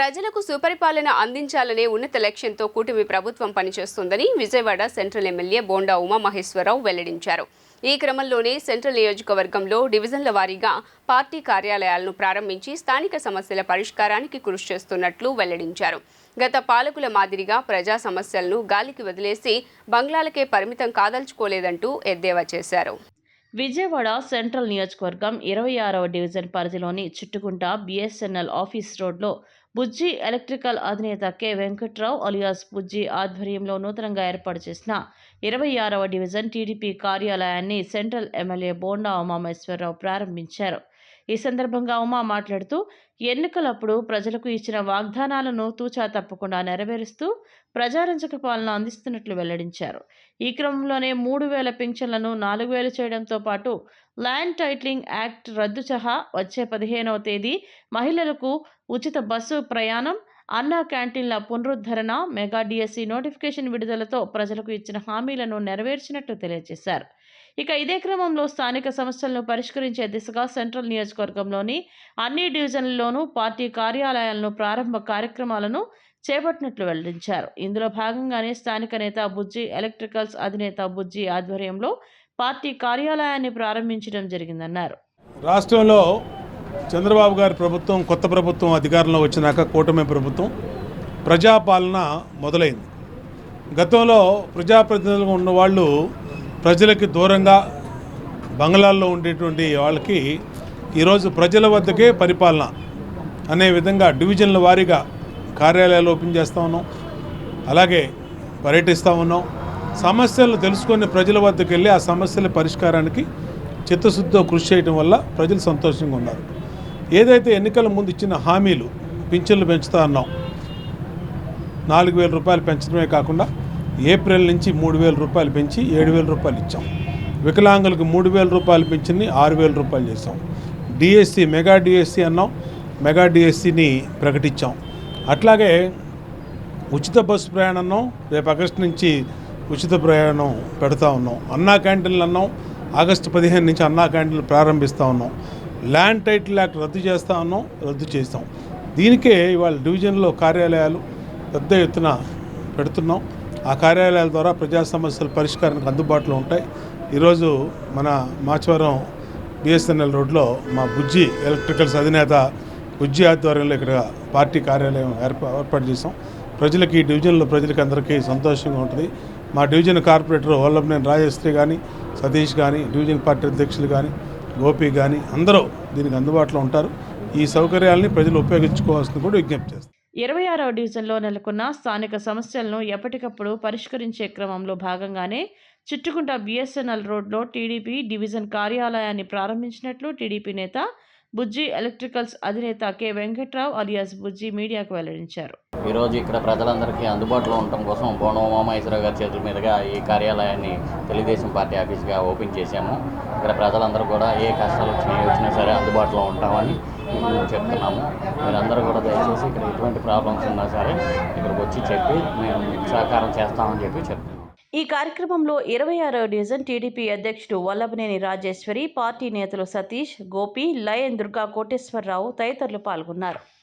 ప్రజలకు సుపరిపాలన అందించాలనే ఉన్నత లక్ష్యంతో కూటమి ప్రభుత్వం పనిచేస్తుందని విజయవాడ సెంట్రల్ ఎమ్మెల్యే బోండా ఉమామహేశ్వరరావు వెల్లడించారు. ఈ క్రమంలోనే సెంట్రల్ నియోజకవర్గంలో డివిజన్ల వారీగా పార్టీ కార్యాలయాలను ప్రారంభించి స్థానిక సమస్యల పరిష్కారానికి కృషి చేస్తున్నట్లు వెల్లడించారు. గత పాలకుల మాదిరిగా ప్రజా సమస్యలను గాలికి వదిలేసి బంగ్లాలకే పరిమితం కాదల్చుకోలేదంటూ ఎద్దేవా చేశారు. విజయవాడ సెంట్రల్ నియోజకవర్గం ఇరవై ఆరవ డివిజన్ పరిధిలోని చుట్టుకుంట బిఎస్ఎన్ఎల్ ఆఫీస్ రోడ్లో బుజ్జి ఎలక్ట్రికల్ అధినేత కె. వెంకట్రావు అలియాస్ బుజ్జి ఆధ్వర్యంలో నూతనంగా ఏర్పాటు చేసిన ఇరవై ఆరవ డివిజన్ టీడీపీ కార్యాలయాన్ని సెంట్రల్ ఎమ్మెల్యే బోండా ఉమామేశ్వరరావు ప్రారంభించారు. ఈ సందర్భంగా ఉమా మాట్లాడుతూ ఎన్నికలప్పుడు ప్రజలకు ఇచ్చిన వాగ్దానాలను తూచా తప్పకుండా నెరవేరుస్తూ ప్రజారంజక పాలన అందిస్తున్నట్లు వెల్లడించారు. ఈ క్రమంలోనే మూడు వేల పింఛన్లను నాలుగు వేలు చేయడంతో పాటు ల్యాండ్ టైటిలింగ్ యాక్ట్ రద్దు సహా వచ్చే పదిహేనవ తేదీ మహిళలకు ఉచిత బస్సు ప్రయాణం అన్నా క్యాంటీన్ల పునరుద్ధరణ మెగా డిఎస్సి నోటిఫికేషన్ విడుదలతో ప్రజలకు ఇచ్చిన హామీలను నెరవేర్చినట్లు తెలియజేశారు. ఇక ఇదే క్రమంలో స్థానిక సమస్యలను పరిష్కరించే దిశగా సెంట్రల్ నియోజకవర్గంలోని అన్ని డివిజన్లలోనూ పార్టీ కార్యాలయాలను ప్రారంభ కార్యక్రమాలను చేపట్టినట్లు వెల్లడించారు. ఇందులో భాగంగానే స్థానిక నేత బుజ్జి ఎలక్ట్రికల్స్ అధినేత బుజ్జి ఆధ్వర్యంలో పార్టీ కార్యాలయాన్ని ప్రారంభించడం జరిగిందన్నారు. రాష్ట్రంలో చంద్రబాబు గారి ప్రభుత్వం కొత్త ప్రభుత్వం అధికారంలో వచ్చినాక కూటమి ప్రభుత్వం ప్రజాపాలన మొదలైంది. గతంలో ప్రజాప్రతినిధులుగా ఉన్న వాళ్ళు ప్రజలకి దూరంగా బంగ్లాల్లో ఉండేటువంటి వాళ్ళకి ఈరోజు ప్రజల వద్దకే పరిపాలన అనే విధంగా డివిజన్ల వారీగా కార్యాలయాలు ఓపెన్ చేస్తూ ఉన్నాం. అలాగే పర్యటిస్తూ ఉన్నాం. సమస్యలు తెలుసుకొని ప్రజల వద్దకు వెళ్ళి ఆ సమస్యల పరిష్కారానికి చిత్తశుద్ధితో కృషి చేయడం వల్ల ప్రజలు సంతోషంగా ఉన్నారు. ఏదైతే ఎన్నికల ముందు ఇచ్చిన హామీలు పింఛన్లు పెంచుతా అన్నాం నాలుగు వేల రూపాయలు పెంచడమే కాకుండా ఏప్రిల్ నుంచి మూడు వేల రూపాయలు పెంచి ఏడు వేల రూపాయలు ఇచ్చాం. వికలాంగులకు మూడు వేల రూపాయలు పెంచింది ఆరు వేల రూపాయలు చేసాం డిఎస్సి మెగా డిఎస్సి అన్నాం. మెగా డిఎస్సిని ప్రకటించాం. అట్లాగే ఉచిత బస్సు ప్రయాణం రేపు ఆగస్టు నుంచి ఉచిత ప్రయాణం పెడతా ఉన్నాం. అన్నా క్యాంటీన్లు అన్నాం. ఆగస్టు పదిహేను నుంచి అన్నా క్యాంటీన్లు ప్రారంభిస్తూ ఉన్నాం. ల్యాండ్ టైటిల్ యాక్ట్ రద్దు చేస్తా ఉన్నాం. రద్దు చేస్తాం దీనికే ఇవాళ డివిజన్లో కార్యాలయాలు పెద్ద ఎత్తున పెడుతున్నాం. ఆ కార్యాలయాల ద్వారా ప్రజా సమస్యల పరిష్కారానికి అందుబాటులో ఉంటాయి. ఈరోజు మన మాచవరం బిఎస్ఎన్ఎల్ రోడ్లో మా బుజ్జి ఎలక్ట్రికల్స్ అధినేత బుజ్జి ఆధ్వర్యంలో ఇక్కడ పార్టీ కార్యాలయం ఏర్పాటు చేసాం ప్రజలకి ఈ డివిజన్లో ప్రజలకి అందరికీ సంతోషంగా ఉంటుంది. మా డివిజన్ కార్పొరేటర్ వల్లభనేని రాజశ్రీ కానీ సతీష్ కానీ డివిజన్ పార్టీ అధ్యక్షులు కానీ గోపి కానీ అందరూ దీనికి అందుబాటులో ఉంటారు. ఈ సౌకర్యాలని ప్రజలు ఉపయోగించుకోవాల్సింది కూడా విజ్ఞప్తి చేస్తాం. ఇరవై ఆరవ డివిజన్లో నెలకొన్న స్థానిక సమస్యలను ఎప్పటికప్పుడు పరిష్కరించే క్రమంలో భాగంగానే చిట్టుకుంట బిఎస్ఎన్ఎల్ రోడ్లో టీడీపీ డివిజన్ కార్యాలయాన్ని ప్రారంభించినట్లు టీడీపీ నేత బుజ్జి ఎలక్ట్రికల్స్ అధినేత కె. వెంకట్రావు అలియాస్ బుజ్జి మీడియాకు వెల్లడించారు. ఈరోజు ఇక్కడ ప్రజలందరికీ అందుబాటులో ఉండటం కోసం బోనోమామేశ్వరరావు గారి చేతుల మీదుగా ఈ కార్యాలయాన్ని తెలుగుదేశం పార్టీ ఆఫీస్గా ఓపెన్ చేశాము. ఇక్కడ ప్రజలందరూ కూడా ఏ కష్టాలు వచ్చినా వచ్చినా సరే అందుబాటులో ఉంటామని మేము చెప్తున్నాము. మీరందరూ కూడా దయచేసి ఇక్కడ ఎటువంటి ప్రాబ్లమ్స్ ఉన్నా సరే ఇక్కడికి వచ్చి చెప్పి మేము సహకారం చేస్తామని చెప్పి చెప్తున్నాం ఈ కార్యక్రమంలో ఇరవై ఆరో డివిజన్ టీడీపీ అధ్యక్షుడు వల్లభనేని రాజేశ్వరి పార్టీ నేతలు సతీష్ గోపి లయన్ దుర్గా కోటేశ్వరరావు తదితరులు పాల్గొన్నారు.